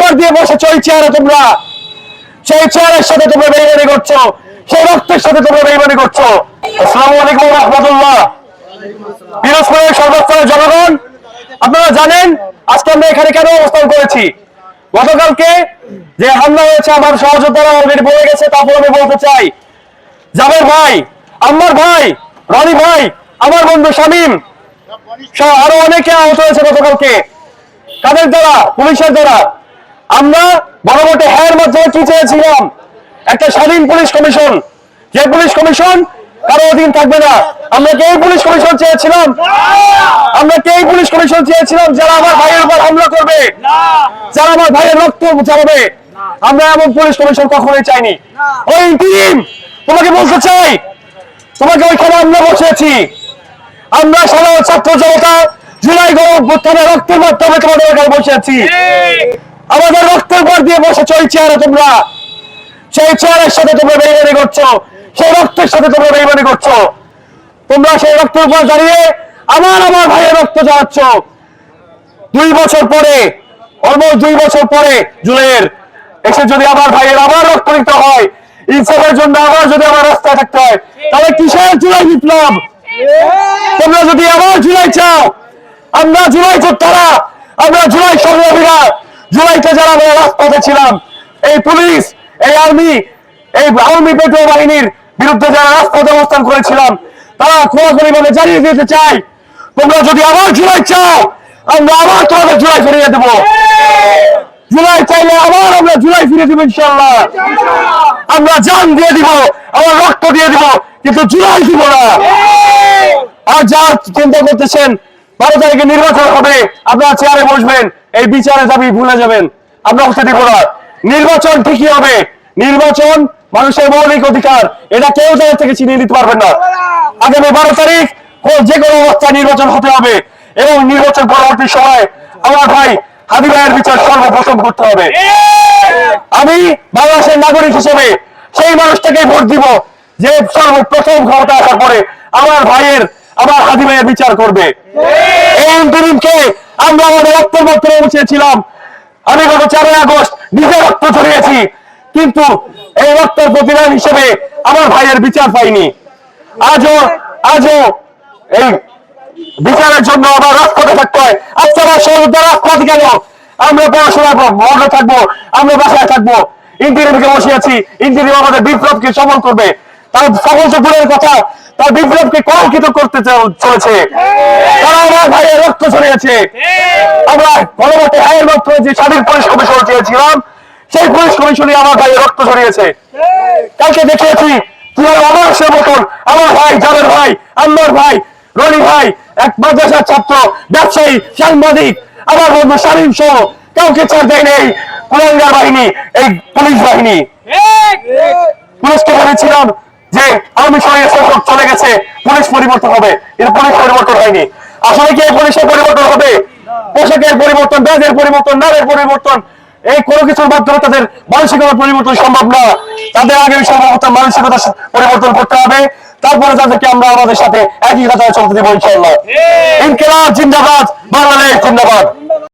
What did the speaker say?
পর দিয়ে বসেছ ওই চেয়ারে তোমরা, সেই চেয়ারের সাথে তোমরা বেইমানি করছ, সেই রক্তের সাথে তোমরা বেইমানি করছ। আসসালামু আলাইকুম রহমতুল্লাহ। পিরোজপুরের সর্বস্তরের জনগণ, আপনারা জানেন, আজকে আমরা এখানে কেন অবস্থান করেছি? গতকালকে যে হামলা হয়েছে, আমার সহযোদ্ধারা অলরেডি বলে গেছে তারপর আমি বলতে চাই। জাবের ভাই আমার ভাই, রনি ভাই, আমার বন্ধু শামীম আরও অনেকে আহত হয়েছে গতকালকে। কাদের দ্বারা? পুলিশের দ্বারা। আমরা গণভোটে হ্যার মাধ্যমে কি চেয়েছিলাম? একটা স্বাধীন পুলিশ কমিশন। যে পুলিশ কমিশন? কারও অধীন থাকবে না। আমরা কে পুলিশ কমিশন চেয়েছিলাম? আমরা কে পুলিশ কমিশন চেয়েছিলাম যারা আমার ভাইয়ের উপর হামলা করবে? যারা আমার ভাইয়ের রক্ত চালাবে আমরা এমন পুলিশ কমিশন কখনোই চাইনি। ওই টিম, তোমাকে বলতে চাই, তোমাকে ওইখানে আমরা বসেছি আমরা সাধারণ ছাত্র জনতা জুলাই গরম বুত্থানে রক্তের মাধ্যমে তোমাদের এখানে বসে আছি আমাদের রক্তের পর দিয়ে বসেছ ওই চেয়ারে তোমরা। সেই চেয়ারের সাথে তোমরা বেইমানি করছ, সেই রক্তের সাথে তোমরা বেইমানি করছ। তোমরা সেই রক্তের উপর দাঁড়িয়ে আমার আমার ভাইয়ের রক্ত চাচ্ছ দুই বছর পরে অলমোস্ট দুই বছর পরে জুলাইয়ের এসে যদি আমার ভাইয়ের আবার রক্ত নিতে হয়, ইনসাফের জন্য আবার যদি আমার রাস্তায় থাকতে হয়, তাহলে কিসের জুলাই বিপ্লব? তোমরা যদি আবার জুলাই চাও, আমরা জুলাই যোদ্ধারা, আমরা জুলাই সংগ্রামীরা জুলাইতে যারা রাজপথে ছিলাম, এই পুলিশ, এই আর্মি এই আর্মি পেট্রোল বাহিনীর বিরুদ্ধে যারা রাজপথে অবস্থান করেছিলাম, তারা খোলাখুলি ভাবে জানিয়ে দিতে চাই, তোমরা যদি আবার জুলাই চাও, আমরা আবার তোমাদের জুলাই ফিরিয়ে দেবো। জুলাই চাইলে আবার আমরা জুলাই ফিরে দিব ইনশাল্লাহ আমরা জান দিয়ে দিব আমার রক্ত দিয়ে দিব, কিন্তু জুলাই দিব না। আর যা চিন্তা করতেছেন বারো তারিখে নির্বাচন হবে। আপনারা চেয়ারে বসবেন, এই বিচারে যাবি ভুলে যাবেন। আমরা হতে দিব নির্বাচন ঠিকই হবে। নির্বাচন মানুষের মৌলিক অধিকার, এটা কেউ জায়গা থেকে চিনিয়ে দিতে পারবেন না। আগামী বারো তারিখ যে কোনো অবস্থায় নির্বাচন হতে হবে এবং নির্বাচন পরবর্তী সময় আমার ভাই হাদি ভাইয়ের বিচার সর্বপ্রথম করতে হবে। আমি বাংলাদেশের নাগরিক হিসেবে সেই মানুষটাকে ভোট দিব যে সর্বপ্রথম ক্ষমতা আসার পরে আমার ভাইয়ের আমার হাদি ভাইয়ের বিচার করবে। এই ইন্টারিমকে আমরা আমাদের রক্তের মধ্যে পৌঁছেছিলাম আমি গত চারই আগস্ট নিজে রক্ত ছড়িয়েছি। কিন্তু এই রক্তের প্রতিদান হিসেবে আমার ভাইয়ের বিচার পাইনি। আজও আজও এই বিচারের জন্য আবার রাজপথে থাকতে হয়। আজকে আমার সহযোদ্ধা রাজপথ গেল আমরা পড়াশোনা মগ্ন থাকব, আমরা বাসায় থাকব। ইন্টারিমকে বসে আছি ইন্টারিম আমাদের বিপ্লবকে সফল করবে। তার সকল দূরের কথা তার বিপ্লবকে কলঙ্কিত করতে চলেছে। তারা আমার ভাইয়ের রক্ত ছড়িয়েছে। আমরা গণভোটে হায়ের মাধ্যমে যে স্বাধীন পুলিশ কমিশন চেয়েছিলাম সেই পুলিশ কমিশনই আমার ভাইয়ের রক্ত ছড়িয়েছে। কালকে দেখিয়েছি কীভাবে অনার্সের মতন আমার ভাই জানের ভাই আম্মার ভাই রনি ভাই এক মাদ্রাসার ছাত্র ব্যবসায়ী সাংবাদিক আমার বন্ধু শালীন সহ কাউকে ছাড় দেয় নেই কুলাঙ্গার বাহিনী এই পুলিশ বাহিনী। পুলিশকে বলেছিলাম যে আওয়ামী সরকার চলে গেছে পুলিশ পরিবর্তন হবে। কিন্তু পুলিশ পরিবর্তন হয়নি। আসলে কি পুলিশের পরিবর্তন হবে? পোশাকের পরিবর্তন ব্যাগের পরিবর্তন নামের পরিবর্তন এই কোনো কিছুর মাধ্যমে তাদের মানসিকতা পরিবর্তন সম্ভব না। তাদের আগে সম্ভবত মানসিকতা পরিবর্তন করতে হবে। তারপরে তাদেরকে আমরা আমাদের সাথে একই কথায় চলতে দেবো ইনশাল্লাহ ইনকেলাব জিন্দাবাদ বাংলাদেশ জিন্দাবাদ।